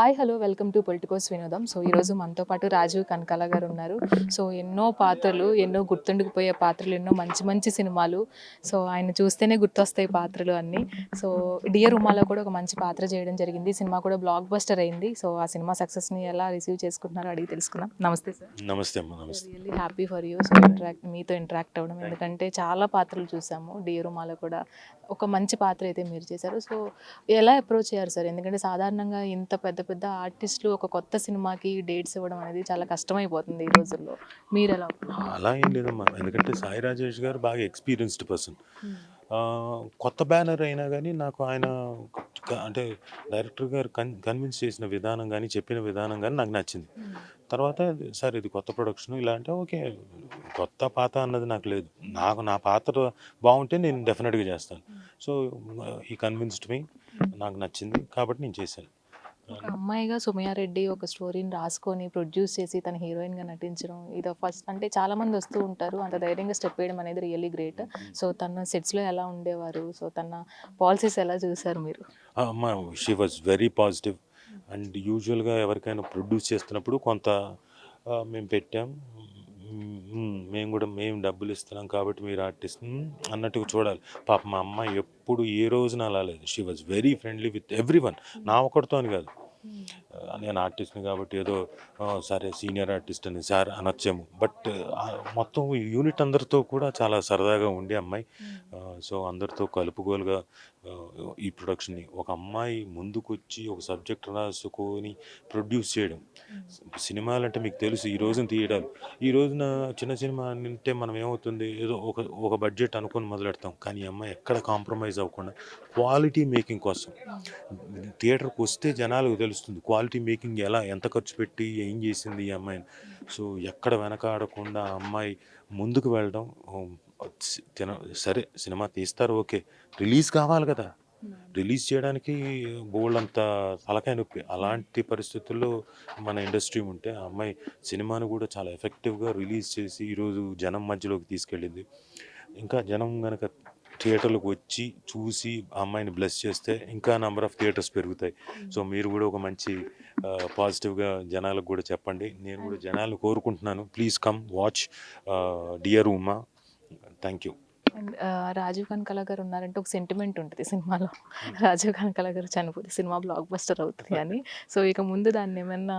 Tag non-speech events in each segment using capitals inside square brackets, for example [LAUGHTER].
Hi hello welcome to Politicos వినోదం. So ఈరోజు మనతో పాటు రాజీవ్ కనకాల గారు ఉన్నారు. సో ఎన్నో పాత్రలు ఎన్నో గుర్తుండిపోయే పాత్రలు ఎన్నో మంచి మంచి సినిమాలు. సో ఆయన చూస్తేనే గుర్తొస్తాయి పాత్రలు అన్నీ. సో డియర్ ఉమాలో కూడా ఒక మంచి పాత్ర చేయడం జరిగింది. సినిమా కూడా బ్లాక్ బస్టర్ అయింది. సో ఆ సినిమా సక్సెస్ని ఎలా రిసీవ్ చేసుకుంటున్నారో అడిగి తెలుసుకుందాం. నమస్తే సార్ నమస్తే really happy for you so interact మీతో ఇంటరాక్ట్ అవ్వడం. ఎందుకంటే చాలా పాత్రలు చూసాము. డియర్ ఉమాలో కూడా ఒక మంచి పాత్ర అయితే మీరు చేశారు. సో ఎలా అప్రోచ్ అయ్యారు సార్ ఎందుకంటే సాధారణంగా ఇంత పెద్ద పెద్ద ఆర్టిస్టులు ఒక కొత్త సినిమాకి డేట్స్ ఇవ్వడం అనేది చాలా కష్టమైపోతుంది ఈ రోజుల్లో. మీరు ఎలా అలా ఏం లేదమ్మా. ఎందుకంటే సాయి రాజేష్ గారు బాగా ఎక్స్పీరియన్స్డ్ పర్సన్. కొత్త బ్యానర్ అయినా కానీ నాకు ఆయన అంటే డైరెక్టర్ గారు కన్ కన్విన్స్ చేసిన విధానం కానీ చెప్పిన విధానం కానీ నాకు నచ్చింది. తర్వాత సార్ ఇది కొత్త ప్రొడక్షన్ ఇలా అంటే ఓకే కొత్త పాత అన్నది నాకు లేదు. నాకు నా పాత్ర బాగుంటే నేను డెఫినెట్గా చేస్తాను. సో ఈ కన్విన్స్డ్ మీ నాకు నచ్చింది కాబట్టి నేను చేశాను. ఒక అమ్మాయిగా సుమయారెడ్డి ఒక స్టోరీని రాసుకొని ప్రొడ్యూస్ చేసి తన హీరోయిన్గా నటించడం ఇది ఫస్ట్ అంటే చాలా మంది వస్తూ ఉంటారు. అంత ధైర్యంగా స్టెప్ వేయడం అనేది రియల్లీ గ్రేట్. సో తన సెట్స్లో ఎలా ఉండేవారు? సో తన పాలసీస్ ఎలా చూసారు మీరు? అమ్మ she was very positive and యూజువల్గా ఎవరికైనా ప్రొడ్యూస్ చేస్తున్నప్పుడు కొంత మేము పెట్టాం. మేము కూడా మేము డబ్బులు ఇస్తున్నాం కాబట్టి మీరు ఆర్టిస్ట్ అన్నట్టుగా చూడాలి. పాప మా అమ్మ ఎప్పుడు ఏ రోజున అలా లేదు. She was very friendly with everyone నా ఒకటితో అని కాదు. ఆ, నేను ఆర్టిస్ట్ని కాబట్టి ఏదో సరే సీనియర్ ఆర్టిస్ట్ అని సార్ అనొచ్చేమో. బట్ మొత్తం యూనిట్ అందరితో కూడా చాలా సరదాగా ఉండే అమ్మాయి. సో అందరితో కలుపుగోలుగా ఈ ప్రొడక్షన్ని ఒక అమ్మాయి ముందుకొచ్చి ఒక సబ్జెక్ట్ రాసుకొని ప్రొడ్యూస్ చేయడం. సినిమాలు అంటే మీకు తెలుసు ఈ రోజున తీయడాలు ఈ రోజున చిన్న సినిమా అంటే మనం ఏమవుతుంది ఏదో ఒక ఒక బడ్జెట్ అనుకొని మొదలెడతాం. కానీ ఈ అమ్మాయి ఎక్కడ కాంప్రమైజ్ అవ్వకుండా క్వాలిటీ మేకింగ్ కోసం. థియేటర్కి వస్తే జనాలకు తెలుస్తుంది క్వాలిటీ మేకింగ్ ఎలా ఎంత ఖర్చు పెట్టి ఏం చేసింది ఈ అమ్మాయిని? సో ఎక్కడ వెనకాడకుండా అమ్మాయి ముందుకు వెళ్ళడం తిన సరే సినిమా తీస్తారు ఓకే. రిలీజ్ కావాలి కదా. రిలీజ్ చేయడానికి బోల్డ్ అంత తలకాయ నొప్పి. అలాంటి పరిస్థితుల్లో మన ఇండస్ట్రీ ఉంటే ఆ అమ్మాయి సినిమాను కూడా చాలా ఎఫెక్టివ్గా రిలీజ్ చేసి ఈరోజు జనం మధ్యలోకి తీసుకెళ్ళింది. ఇంకా జనం కనుక థియేటర్లకు వచ్చి చూసి అమ్మాయిని బ్లెస్ చేస్తే ఇంకా నెంబర్ ఆఫ్ థియేటర్స్ పెరుగుతాయి. సో మీరు కూడా ఒక మంచి పాజిటివ్గా జనాలకు కూడా చెప్పండి. నేను కూడా జనాలు కోరుకుంటున్నాను. Please come watch dear Uma thank you and Rajeev Kanakala garu ఉన్నారంటే ఒక సెంటిమెంట్ ఉంటుంది సినిమాలో. రాజీవ్ కనకాల గారు చనిపోతే సినిమా బ్లాక్ బస్టర్ అవుతుంది అని. సో ఇక ముందు దాన్ని ఏమన్నా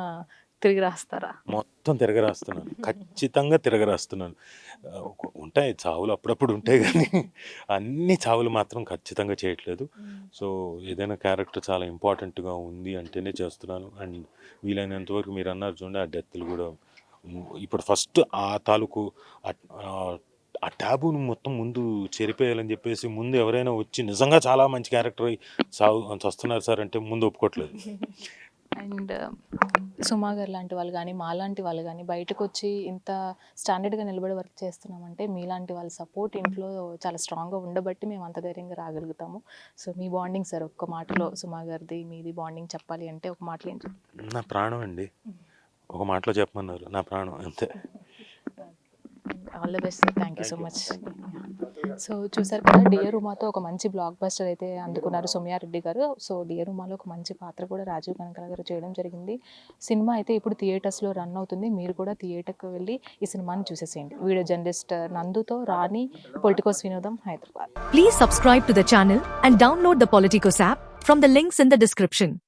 తిరిగి రాస్తారా మొత్తం తిరగరాస్తున్నాను. [LAUGHS] ఖచ్చితంగా తిరగరాస్తున్నాను. ఆ, ఒక- ఉంటాయి చావులు అప్పుడప్పుడు ఉంటాయి కానీ అన్ని చావులు మాత్రం ఖచ్చితంగా చేయట్లేదు. సో ఏదైనా క్యారెక్టర్ చాలా ఇంపార్టెంట్గా ఉంది అంటేనే చేస్తున్నాను. అండ్ వీలైనంత వరకు మీరు అన్నారు చూడండి ఆ డెత్లు కూడా ఇప్పుడు ఫస్ట్ ఆ తాలూకు ఆ ట్యాబును మొత్తం ముందు చెరిపేయాలని చెప్పేసి ముందు ఎవరైనా వచ్చి నిజంగా చాలా మంచి క్యారెక్టర్ సాగు వస్తున్నారు సార్ అంటే ముందు ఒప్పుకోవట్లేదు. [LAUGHS] అండ్ సుమా గారు లాంటి వాళ్ళు కానీ మా లాంటి వాళ్ళు కానీ బయటకు వచ్చి ఇంత స్టాండర్డ్గా నిలబడి వర్క్ చేస్తున్నామంటే మీలాంటి వాళ్ళ సపోర్ట్ ఇంట్లో చాలా స్ట్రాంగ్గా ఉండబట్టి మేము అంత ధైర్యంగా రాగలుగుతాము. సో మీ బాండింగ్ సార్ ఒక్క మాటలో సుమా గారిది మీది బాండింగ్ చెప్పాలి అంటే ఒక మాటలో ఏం చెప్తారు? నా ప్రాణం అండి. ఒక మాటలో చెప్పమన్నారు. నా ప్రాణం అంతే. All the best sir thank you so much so చూసారు కదా డియర్ ఉమాతో ఒక మంచి బ్లాక్ బస్టర్ అయితే అందుకున్నారు సోమ్యారెడ్డి గారు. సో డియర్ ఉమాలో ఒక మంచి పాత్ర కూడా రాజీవ్ కనకాల గారు చేయడం జరిగింది. సినిమా అయితే ఇప్పుడు థియేటర్స్లో రన్ అవుతుంది. మీరు కూడా థియేటర్కి వెళ్ళి ఈ సినిమాని చూసేసేయండి. వీడియో జర్నలిస్ట్ నందుతో రాణి పొలిటికోస్ వినోదం Hyderabad Please subscribe to the channel and download the Politicos app from the links in the description.